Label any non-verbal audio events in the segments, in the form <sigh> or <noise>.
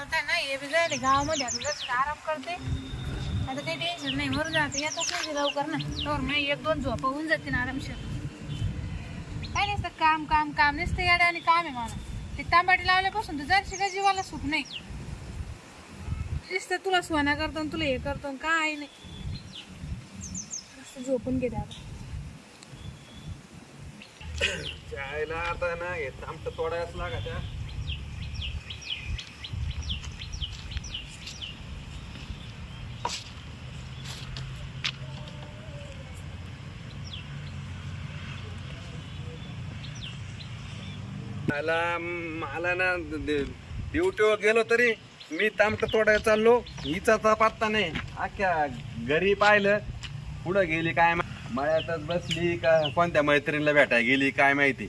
आता ना हे बी गावामध्ये आता जसं आराम करते. आता काही टेन्शन नाही मरून जाते येतच नाही लवकर ना. तर मी एक दोन झोपा होऊन जाते ना आरामशीर. काय नसतं काम काम काम नसतं याडा आणि काम आहे मला ते तांबाटी लावल्यापासून तर जरशी का जीवाला सुख नाही. नुसतं तुला सोना करतो तुला हे करतो आणि काय नाही. झोपून घेते आता. <coughs> जायला आता ना हे आमचं तोडायच लागा त्या. मला मला ना ड्युटीवर गेलो तरी मी तामट तोडायला चाललो. हिचा पत्ता नाही. अख्ख्या घरी पाहिलं पुढं गेली काय मळ्यातच बसली का कोणत्या मैत्रिणीला भेटायला गेली काय माहिती.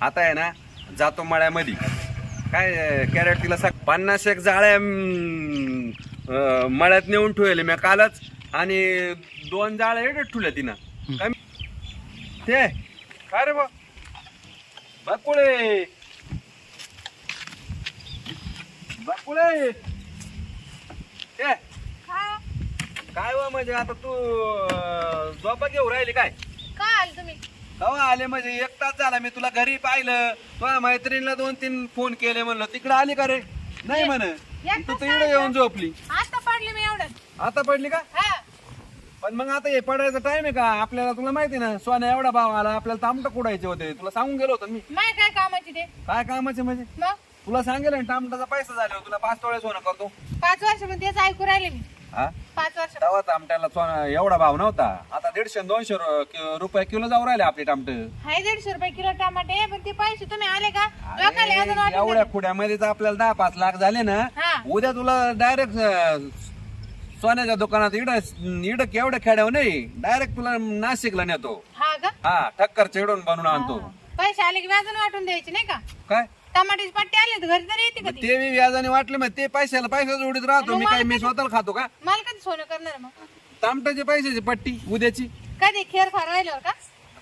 आता आहे ना जातो मळ्यामध्ये. काय कॅरेट तिला सग पन्नास एक जाळ्या मळ्यात नेऊन ठेवले मी कालच. आणि दोन जाळ्या एवढ्या ठेवल्या तिनं. काय ते काय रे बा? बाकुळे! ते काय? व म्हणजे आता तू झोपा घेऊ राहिली काय? काय आलं तुम्ही? कवा आले? म्हणजे एक तास झाला मी तुला घरी पाहिलं. तुझ्या मैत्रिणीला दोन तीन फोन केले म्हणलं. तिकडे आली का रे? नाही म्हण. तू इकडे येऊन झोपली. आता पडली मी एवढं. आता पडली का? हा. पण मग आता हे पडायचा टाइम आहे का? आपल्याला तुला माहिती ना सोन्या एवढा भाव आला आपल्याला तामट कुडायचे होते. तुला सांगून गेलो होतो मी. काय कामाची ते? काय कामाचे म्हणजे? तुला सांगेल ना तामटाचा पैसा झाला तुला पाच तोळे सोनं करतो. पाच वर्षमध्ये तेच ऐकू राहिले मी. हा? पाच वर्ष तेव्हा तामट्याला सोनं एवढा भाव नव्हता. आता दीडशे आणि दोनशे रु- कि- रुपये किलो जाऊ राहिले आपले हाय दीडशे रुपये किलो टमाटे पण ते पैसे तुम्ही आले का? लोकांना अजून वाटून एवढ्या खुड्यामध्येच आपल्याला दहा पाच लाख झाले ना हा. उद्या तुला डायरेक्ट सोन्याच्या दुकानात इड इड केवढ्या खेड्यावर नाही डायरेक्ट तुला नाशिकला नेतो. हा का? हा ठक्कर चेडून बनवून आणतो. पैसे आले की व्याजून वाटून द्यायचे नाही का? काय? टमाट्याची पट्टी आली तर घरी तरी येते का ती ते मी व्याजाने वाटले मग ते पैशाला पैसा जोडीत राहतो मी काय मी स्वतःला खातो का? मला कधी सोनं करणार आहे मग? तामटाचे पैशाची पट्टी उद्याची. कधी खेळ फार राहिल्यावर का?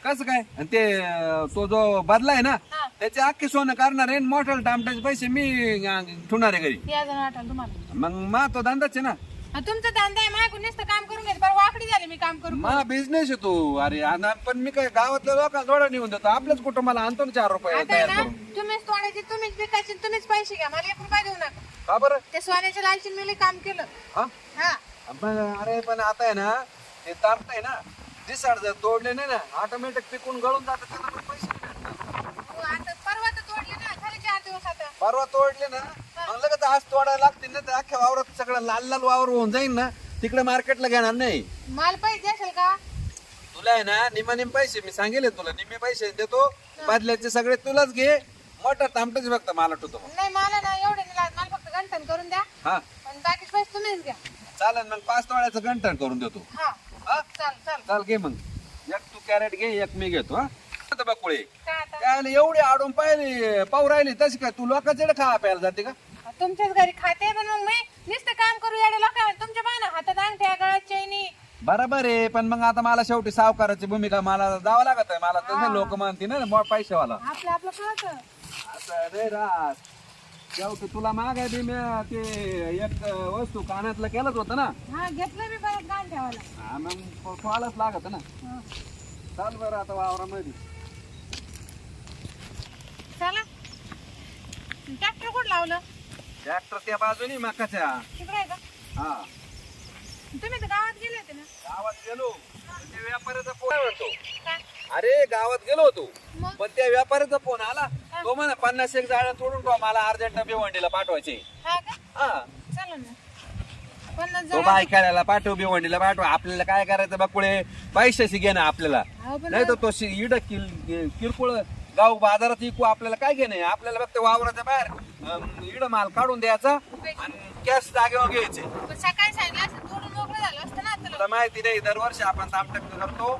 कसं काय? आणि ते अं, तो जो बदला आहे ना हा. त्याचे अख्खे सोनं करणार आहे मोठ्या तामटाचे पैसे मी अं, ठेवणार आहे घरी. व्याजून वाटेल तुम्हाला. मग मा तो धंदाच आहे ना. तुमचा धंदा आहे माझ्याकडून नुसतं काम करून घेत बरं वाकडी झाली मी काम करून मा बिझनेस आहे तू. अरे आणि पण मी काय गावातल्या लोकांना थोडा निघून देतो. आपल्याच कुटुंबाला आणतो ना चार रुपये आता आहे तयार ना करून. तुम्हीच तोडायचे तुम्हीच विकायचे तुम्हीच पैसे घ्या. मला एक रुपया देऊ नका. का बरं? ते सोन्याच्या लालची मी लई काम केलं. हा? हा. पण अरे पण आता आहे ना ते तापत आहे ना दिसाड जर तोडले नाही ना ऑटोमॅटिक पिकून गळून जातात त्याला पण पैसे नाही भेटणार. हो, आता परवा तर तोडले ना झाले चार दिवस आता. परवा तोडले ना मग लगेच आज तोडायला लागतील ना ते अख्ख्या वावरात सगळं लाल लाल वावर होऊन जाईल ना. तिकडे मार्केटला घेणार नाही. माल पैसे असेल का? तुला आहे ना निम्मा निम पैसे मी सांगेल तुला. निम्मे पैसे देतो. बदल्याचे सगळे तुलाच घे. मोठा तामटाच फक्त मला ठेवतो मग. नाही मला ना एवढे नाही लागत. मला फक्त गंठन करून द्या. हा. आणि बाकीचे पैसे तुम्हीच घ्या. चालेल मग पाच तोळ्याचं गंठण करून देतो. हा. हा? चाल चाल चाल घे मग. एक तू कॅरेट घे एक मी घेतो हा. आता पुढे. काय आता? एवढी आडून पाहिली पाहू राहिली तशी काय तू लोकांच्या खा प्यायला जाते का? तुमच्याच घरी खाते पण मग मी. नुसतं काम करू याडे लोक तुमच्या बाय हातात अंगठ्या गळ्यात चैनी. बरोबर आहे पण मग आता मला शेवटी सावकाराची भूमिका मला जावं लागत आहे. मला तसं लोक म्हणते ना मोठ पैशावाला. आपलं आपलं कळतं. असं रे राज. शेवटी तुला मागाय बी मी ते एक वस्तू कानातलं केलंच होतं ना. हा घेतलं मी परत गाण ठेवायला. हा, मग कॉलच लागत ना. हा. चाल बरं आता वावरामध्ये. चला. ट्रॅक्टर कुठं लावलं? ट्रॅक्टर त्या बाजूनी मकाच्या. तिकडे आहे का? हा. तुम्ही तर गावात गेले होते ना? गावात गेलो. त्या व्यापाऱ्याचा फोन काय? अरे गावात गेलो होतो. मग? पण त्या व्यापाऱ्याचा फोन आला. तो म्हणा पन्नास एक जाळ्या तोडून ठेवा मला अर्जंट भिवंडीला पाठवायचे. हा का? हा. चला ना. पन्नास तो जण बाय खेळायला पाठव भिवंडीला पाठव. आपल्याला काय करायचं बा पुढे पैशाशी घे ना आपल्याला. हो पण नाही तर तो शि- इड किल किरकोळ गाव बाजारात इकू आपल्याला काय घेणे आपल्याला फक्त वावराच्या बाहेर इड माल काढून द्यायचा आणि कॅश जागेवर घ्यायचे. पण सकाळी सांगितलं असतं थोडं मोकळं झालं असतं ना आता तुला माहिती नाही दरवर्षी आपण तामटक करतो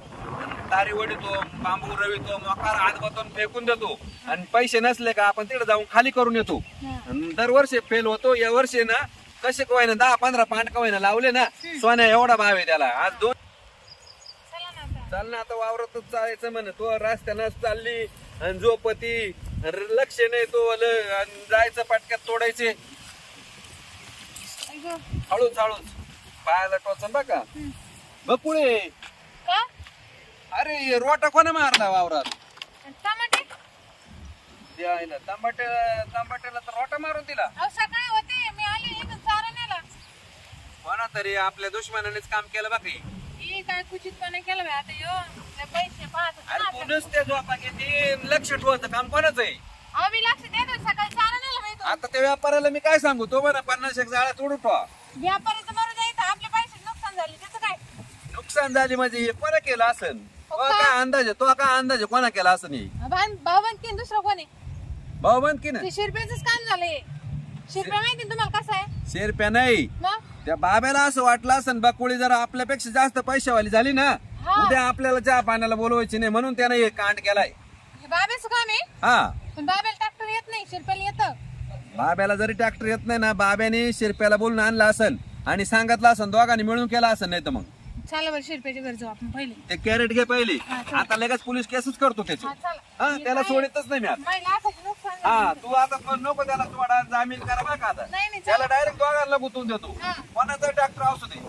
तारी वडीतो बांबू रवितो मकार हात बतून फेकून देतो. आणि पैसे नसले का आपण तिकडे जाऊन खाली करून येतो. आणि दरवर्षी फेल होतो या वर्षी ना कसे काय ना दहा पंधरा पांड काय लावले ना सोन्या एवढा भाव आहे त्याला. आज दोन चला ना आता. चाल ना आता वावरातच चालायचं म्हण. तो रस्त्यानंच चालली आणि झोपती. आणि लक्ष नाही तो आणि जायचं पटक्यात तोडायचे. हळूच हळूच. पायाला टोचन बघा. बकुळे का? अरे रोटा कोणा मारला वावरात? टमाटे ते आहे ना तांबाटे तांबाट्याला तर रोटा मारून दिला. अहो सकाळी होते. मी आले इथं चारा नेला कोणा तरी आपल्या दुश्मनानेच काम केलं बघ. ही. काय कुचितपणे केलं बाई आता यो पैसे पाहत अरे आता. तू नुसते झोपा घेते लक्ष ठेवायचं काम कोणाचं आहे? मी लक्ष देत सकाळी चारा नेला बाई तो. आता त्या व्यापाऱ्याला मी काय सांगू? तो बरं पन्नास एक जाळ्या तोडू व्यापारी तर मरू द्यायचं आपले पैसे नुकसान झाले त्याचं काय? नुकसान झाली म्हणजे हे कोणा केलं असन? तो पप्पा. काय अंदाज आहे तो काय अंदाज आहे कोणा केला असं भान भावंत की दुसरं कोणी? भाऊ बंद की ना ते शिरपेच काम झालंय. शिरपे माहिती ना तुम्हाला कसं आहे? शेरप्या नाही. मग? त्या बाब्याला असं वाटलं असन बकुळी जरा आपल्यापेक्षा जास्त पैशावाली झाली ना हा. उद्या आपल्याला चहा पाण्याला बोलवायची नाही म्हणून त्यानं हे कांड केलाय. हे बाबेचं काम आहे? हा. पण बाबेला ट्रॅक्टर येत नाही शिरपेला येतं. बाब्याला जरी ट्रॅक्टर येत नाही ना बाब्याने शिरप्याला बोलून आणलं असन आणि सांगितलं असन दोघांनी मिळून केलं असन नाही तर मग. चला बरं घरी जाऊ आपण पहिले. ते कॅरेट घे पहिली. आता लगेच पोलीस केसच करतो त्याची. हा चला. हा त्याला सोडतच नाही मी हा तू आता पण नको त्याला थोडा जामीन करा बघा आता. त्याला डायरेक्ट दोघांना गुतून देतो. कोणाचा ट्रॅक्टर असू दे